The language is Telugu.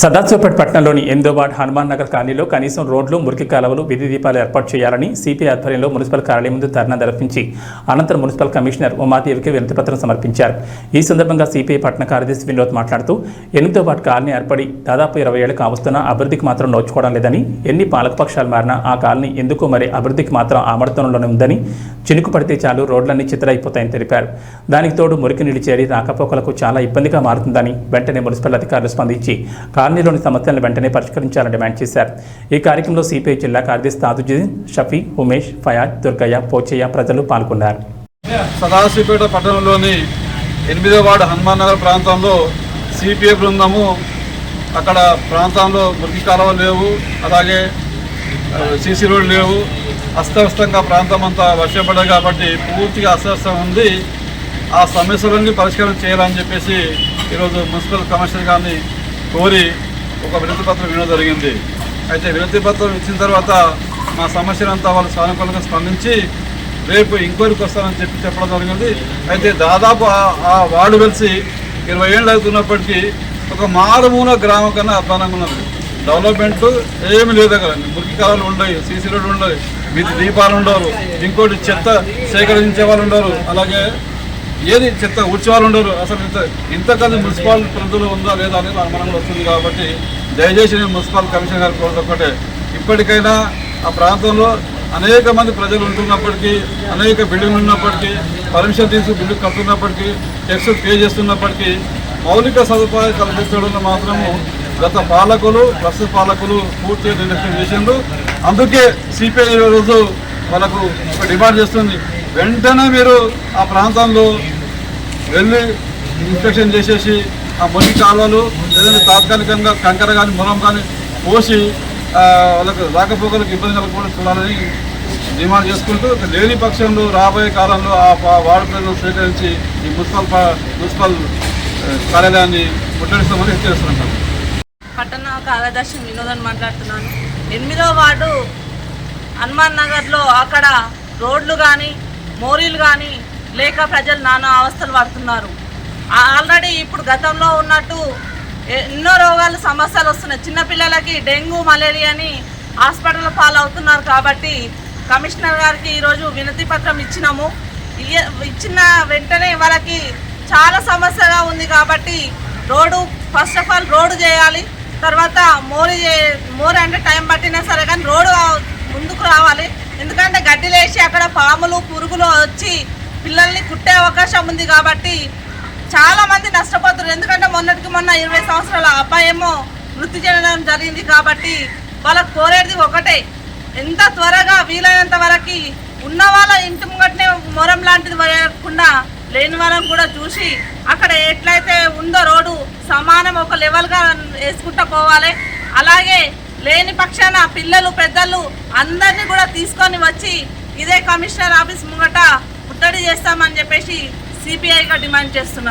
సదాశివపేట పట్టణంలోని ఎనిమిదో హనుమాన్ నగర్ కాలనీలో కనీసం రోడ్లు మురికి కాలువలు విధి దీపాలు ఏర్పాటు చేయాలని సిపిఐ ఆధ్వర్యంలో మున్సిపల్ కార్యాలయం ముందు ధర్నా నిర్వహించి అనంతరం మున్సిపల్ కమిషనర్ ఉమాదేవికి వినతిపత్రం సమర్పించారు. ఈ సందర్భంగా సిపిఐ పట్టణ కార్యదర్శి వినోద్ మాట్లాడుతూ ఎనిమిదో వార్డు కాలనీ ఏర్పడి దాదాపు ఇరవై ఏళ్ళు కావస్తున్న అభివృద్ధికి మాత్రం నోచుకోవడం లేదని ఎన్ని పాలకపక్షాలు మారినా ఆ కాలనీ ఎందుకు మరి అభివృద్ధికి మాత్రం ఆమర్తంలోనే ఉందని చినుకు పడితే చాలు రోడ్లన్నీ చిత్రైపోతాయని తెలిపారు. దానికి తోడు మురికి నీళ్ళు చేరి రాకపోకలకు చాలా ఇబ్బందిగా మారుతుందని వెంటనే మున్సిపల్ అధికారులు స్పందించి కాలనీలోని సమస్యలను వెంటనే పరిష్కరించాలని డిమాండ్ చేశారు. ఈ కార్యక్రమంలో సిపిఐ జిల్లా కార్యదర్శి తాజుద్దీన్ షఫీ ఉమేష్ ఫయాజ్ దుర్గయ్య పోచయ్య ప్రజలు పాల్గొన్నారు. సదాశివపేట పట్టణంలోని ఎనిమిదో వార్డు హనుమాన్ నగర్ ప్రాంతంలో సిపిఐ బృందము అక్కడ ప్రాంతంలో మురికి కాలువలు లేవు అలాగే సీసీ రోడ్లు లేవు. అస్తవ్యస్తంగా ప్రాంతం అంతా వర్షం పడ్డది కాబట్టి పూర్తిగా అస్తవ్యస్తం ఉంది. ఆ సమస్యలన్నీ పరిష్కారం చేయాలని చెప్పేసి ఈరోజు మున్సిపల్ కమిషనర్ గారిని కోరి ఒక వినతి పత్రం ఇవ్వడం జరిగింది. అయితే వినతి పత్రం ఇచ్చిన తర్వాత మా సమస్యలంతా వాళ్ళు సానుకూలంగా స్పందించి రేపు ఇంక్వైరీకి వస్తానని చెప్పి చెప్పడం జరిగింది. అయితే దాదాపు ఆ- ఆ వార్డు కలిసి ఇరవై ఏళ్ళు అవుతున్నప్పటికీ ఒక మారుమూల గ్రామం కన్నా అధ్వానంగా ఉన్నది. డెవలప్మెంట్ ఏమి లేదు అక్కడ. మురికి కాలువలు ఉండవు సీసీ రోడ్లు ఉండవు వీధి దీపాలు ఉండవు ఇంకోటి చెత్త సేకరించే వాళ్ళు ఉండరు. అలాగే ఏది చెత్త ఉత్సవాలు ఉండరు. అసలు ఇంత ఇంతకన్నా మున్సిపల్ పరిధిలో ఉందా లేదా అనేది అనుమానం వస్తుంది కాబట్టి దయచేసి నేను మున్సిపల్ కమిషనర్ గారు కోరుతా ఒకటే ఇప్పటికైనా ఆ ప్రాంతంలో అనేక మంది ప్రజలు ఉంటున్నప్పటికీ అనేక బిల్డింగ్లు ఉన్నప్పటికీ పర్మిషన్ తీసుకు బిల్డింగ్ కడుతున్నప్పటికీ టెక్స్ పే చేస్తున్నప్పటికీ మౌలిక సదుపాయాలు కల్పించడంలో మాత్రము గత పాలకులు ప్రస్తుత పాలకులు పూర్తిగా నిర్లక్ష్యం చేసిండ్రు. అందుకే సిపిఐ రోజు వాళ్ళకు డిమాండ్ చేస్తుంది. వెంటనే మీరు ఆ ప్రాంతంలో వెళ్ళి ఇన్స్పెక్షన్ చేసేసి ఆ మురికి కాలువలు లేదంటే తాత్కాలికంగా కంకర కానీ మురం కానీ పోసి వాళ్ళకు రాకపోకలకు ఇబ్బంది కలగకుండా చూడాలని డిమాండ్ చేసుకుంటూ లేని పక్షంలో రాబోయే కాలంలో ఆ వార్డు ప్రజలు స్వీకరించి ఈ మున్సిపల్ మున్సిపల్ కార్యాలయాన్ని ముట్టడిస్తామని హెచ్చరిస్తున్నాం పట్టణ కార్యదర్శి వినోదన్ మాట్లాడుతున్నాను. ఎనిమిదో వార్డు హనుమాన్ నగర్లో అక్కడ రోడ్లు కానీ మోరీలు కానీ లేక ప్రజలు నానా అవస్థలు పడుతున్నారు. ఆల్రెడీ ఇప్పుడు గతంలో ఉన్నట్టు ఎన్నో రోగాలు సమస్యలు వస్తున్నాయి. చిన్నపిల్లలకి డెంగ్యూ మలేరియా అని హాస్పిటల్ పాలవుతున్నారు కాబట్టి కమిషనర్ గారికి ఈరోజు వినతి పత్రం ఇచ్చినాము. ఇచ్చిన వెంటనే వాళ్ళకి చాలా సమస్యగా ఉంది కాబట్టి road first of all road చేయాలి. తర్వాత మోరి చే- అంటే టైం పట్టినా సరే కానీ రోడ్డు ముందుకు రావాలి గడ్డిలేసి గడ్డి లేచి అక్కడ పాములు పురుగులు వచ్చి పిల్లల్ని కుట్టే అవకాశం ఉంది కాబట్టి చాలా మంది నష్టపోతున్నారు. ఎందుకంటే మొన్నటికి మొన్న ఇరవై సంవత్సరాల అబ్బాయేమో మృతి చెందడం జరిగింది కాబట్టి వాళ్ళకు కోరేది ఒకటే ఎంత త్వరగా వీలైనంత వరకు ఉన్న వాళ్ళ ఇంటి ముంగటనే మొరం లాంటిది వేయకుండా లేని వాళ్ళని కూడా చూసి అక్కడ ఎట్లయితే ఉందో రోడ్డు సమానం ఒక లెవెల్గా వేసుకుంటా పోవాలి. అలాగే లేని పక్షాన పిల్లలు పెద్దలు అందరినీ కూడా తీసుకొని కమిషనర్ ఆఫీస్ ముంగట ముట్టడి చేస్తామని చెప్పేసి సిపిఐగా డిమాండ్ చేస్తున్నారు.